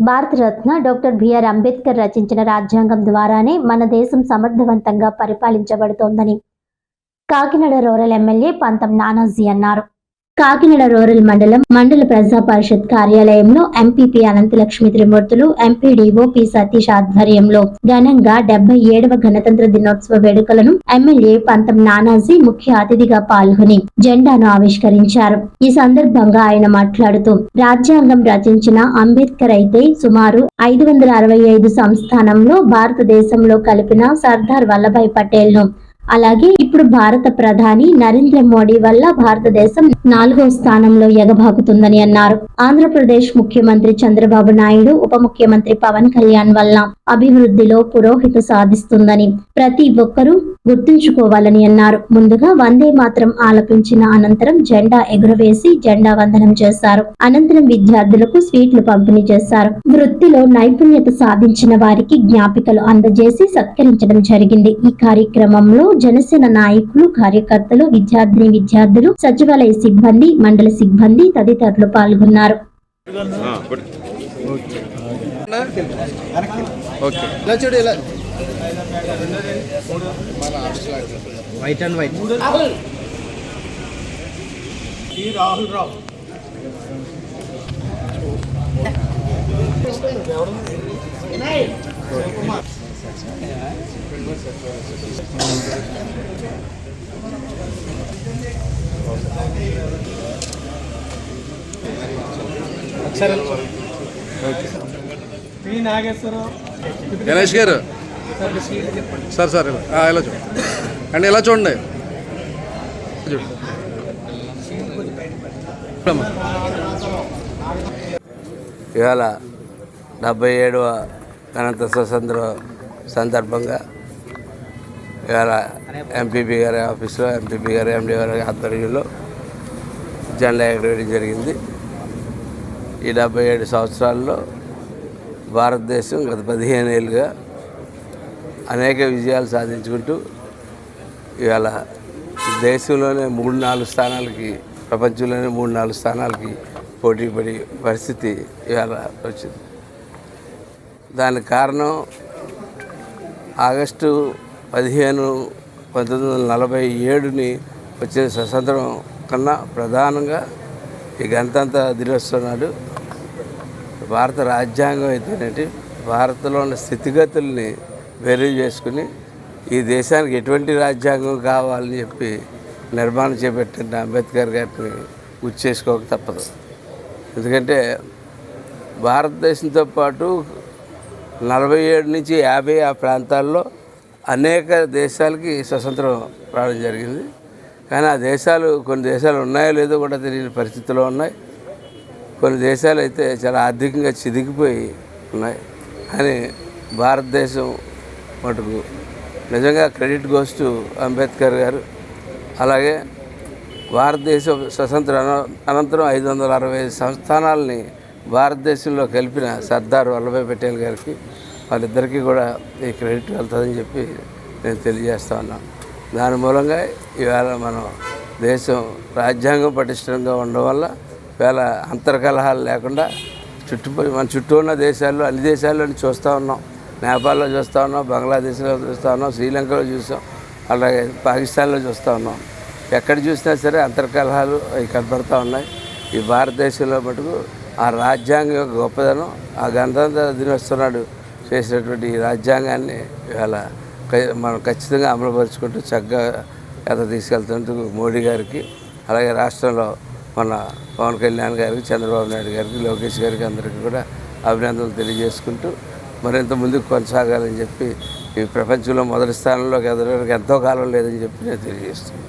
Bharat Ratna doctor BR Ambedkar రచించిన రాజ్యాంగం ద్వారానే మన దేశం సమర్థవంతంగా పరిపాలించబడుతోందని కాకినాడ రూరల్ ఎమ్మెల్యే పంతం నానాజీ అన్నారు. కాకినాడ రూరల్ మండలం మండల ప్రజా పరిషత్ కార్యాలయంలో MPP Ananthalakshmi Trimurthulu MPDO P Satish ఆధ్వర్యంలో ఘనంగా డెబ్బై ఏడవ గణతంత్ర దినోత్సవ వేడుకలను ఎమ్మెల్యే పంతం నానాజీ ముఖ్య అతిథిగా పాల్గొని జెండాను ఆవిష్కరించారు. ఈ సందర్భంగా ఆయన మాట్లాడుతూ రాజ్యాంగం రచించిన అంబేద్కర్ అయితే సుమారు ఐదు వందల అరవై ఐదు సంస్థానంలో భారతదేశంలో కలిపిన సర్దార్ వల్లభాయ్ పటేల్ను అలాగే ఇప్పుడు భారత ప్రధాని నరేంద్ర మోడీ వల్ల భారతదేశం నాలుగో స్థానంలో ఎగబాకుతుందని అన్నారు. ఆంధ్రప్రదేశ్ ముఖ్యమంత్రి చంద్రబాబు నాయుడు ఉప ముఖ్యమంత్రి పవన్ కళ్యాణ్ వల్ల అభివృద్ధిలో పురోహిత సాధిస్తుందని ప్రతి ఒక్కరూ గుర్తుంచుకోవాలని అన్నారు. ముందుగా వందే మాత్రం ఆలపించిన అనంతరం జెండా ఎగురవేసి జెండా వందనం చేశారు. అనంతరం విద్యార్థులకు స్వీట్లు పంపిణీ చేశారు. వృత్తిలో నైపుణ్యత సాధించిన వారికి జ్ఞాపికలు అందజేసి సత్కరించడం జరిగింది. ఈ కార్యక్రమంలో జనసేన నాయకులు కార్యకర్తలు విద్యార్థిని విద్యార్థులు సచివాలయ సిబ్బంది మండల సిబ్బంది తదితరులు పాల్గొన్నారు ఆ, పడు. పి నాగేశ్వరరావు. గణేష్ గారు. సార్ సార్ ఇలా. ఇలా చూడండి. అండి ఇలా చూడండి. ఇవాళ డెబ్బై ఏడవ గణతంత్ర స్వతంత్ర సందర్భంగా ఇవాళ ఎంపీపీ గారి ఆఫీస్లో ఎంపీపీ గారు ఎండి గారి ఆధ్వర్యంలో జెండా ఎగరవేయడం జరిగింది. ఈ డెబ్బై ఏడు సంవత్సరాల్లో భారతదేశం గత పదిహేను ఏళ్ళుగా అనేక విజయాలు సాధించుకుంటూ ఇవాళ దేశంలోనే మూడు నాలుగు స్థానాలకి ప్రపంచంలోనే మూడు నాలుగు స్థానాలకి పోటీ పడే పరిస్థితి ఇవాళ వచ్చింది. దానికి కారణం ఆగస్టు పదిహేను పంతొమ్మిది వందల నలభై ఏడుని వచ్చిన స్వతంత్రం కన్నా ప్రధానంగా ఈ గణతంత్ర దినోత్సవం నాడు భారత రాజ్యాంగం అయితేనేటి భారత్లో ఉన్న స్థితిగతుల్ని వేరు చేసుకుని ఈ దేశానికి ఎటువంటి రాజ్యాంగం కావాలని చెప్పి నిర్మాణం చేపట్టిన అంబేద్కర్ గారిని గుర్తు చేసుకోక తప్పదు. ఎందుకంటే భారతదేశంతో పాటు నలభై ఏడు నుంచి యాభై ఆ ప్రాంతాల్లో అనేక దేశాలకి స్వతంత్రం రావడం జరిగింది. కానీ ఆ దేశాలు కొన్ని దేశాలు ఉన్నాయో లేదో కూడా తెలియని పరిస్థితిలో ఉన్నాయి. కొన్ని దేశాలు అయితే చాలా ఆర్థికంగా చిదిగిపోయి ఉన్నాయి. కానీ భారతదేశం మటుకు నిజంగా క్రెడిట్ గోస్ టు అంబేద్కర్ గారు. అలాగే భారతదేశం స్వతంత్ర అన- అనంతరం ఐదు వందల అరవై ఐదు సంస్థానాలని భారతదేశంలో కలిపిన సర్దార్ వల్లభాయ్ పటేల్ గారికి వాళ్ళిద్దరికీ కూడా ఈ క్రెడిట్ వెళ్తుందని చెప్పి నేను తెలియజేస్తా ఉన్నాను దాని మూలంగా ఇవాళ మనం దేశం రాజ్యాంగం పటిష్టంగా ఉండడం వల్ల ఇవాళ అంతర్కలహాలు లేకుండా చుట్టుపో మన చుట్టూ ఉన్న దేశాల్లో అన్ని దేశాల్లో చూస్తూ ఉన్నాం. నేపాల్లో చూస్తూ ఉన్నాం బంగ్లాదేశ్లో చూస్తూ ఉన్నాం శ్రీలంకలో చూసాం అలాగే పాకిస్తాన్లో చూస్తూ ఉన్నాం. ఎక్కడ చూసినా సరే అంతర్కలహాలు అవి కనపడుతూ ఉన్నాయి. ఈ భారతదేశంలో మటుకు ఆ రాజ్యాంగం యొక్క గొప్పదనం ఆ గణతంత్ర దినోత్సవనాడు చేసినటువంటి ఈ రాజ్యాంగాన్ని ఇవాళ మనం ఖచ్చితంగా అమలుపరుచుకుంటూ చక్కగా ఎత తీసుకెళ్తున్నందుకు మోడీ గారికి అలాగే రాష్ట్రంలో మన పవన్ కళ్యాణ్ గారికి చంద్రబాబు నాయుడు గారికి లోకేష్ గారికి అందరికీ కూడా అభినందనలు తెలియజేసుకుంటూ మరింత ముందుకు కొనసాగాలని చెప్పి ఈ ప్రపంచంలో మొదటి స్థానంలోకి ఎదగడానికి ఎంతో కాలం లేదని చెప్పి నేను తెలియజేస్తున్నాను.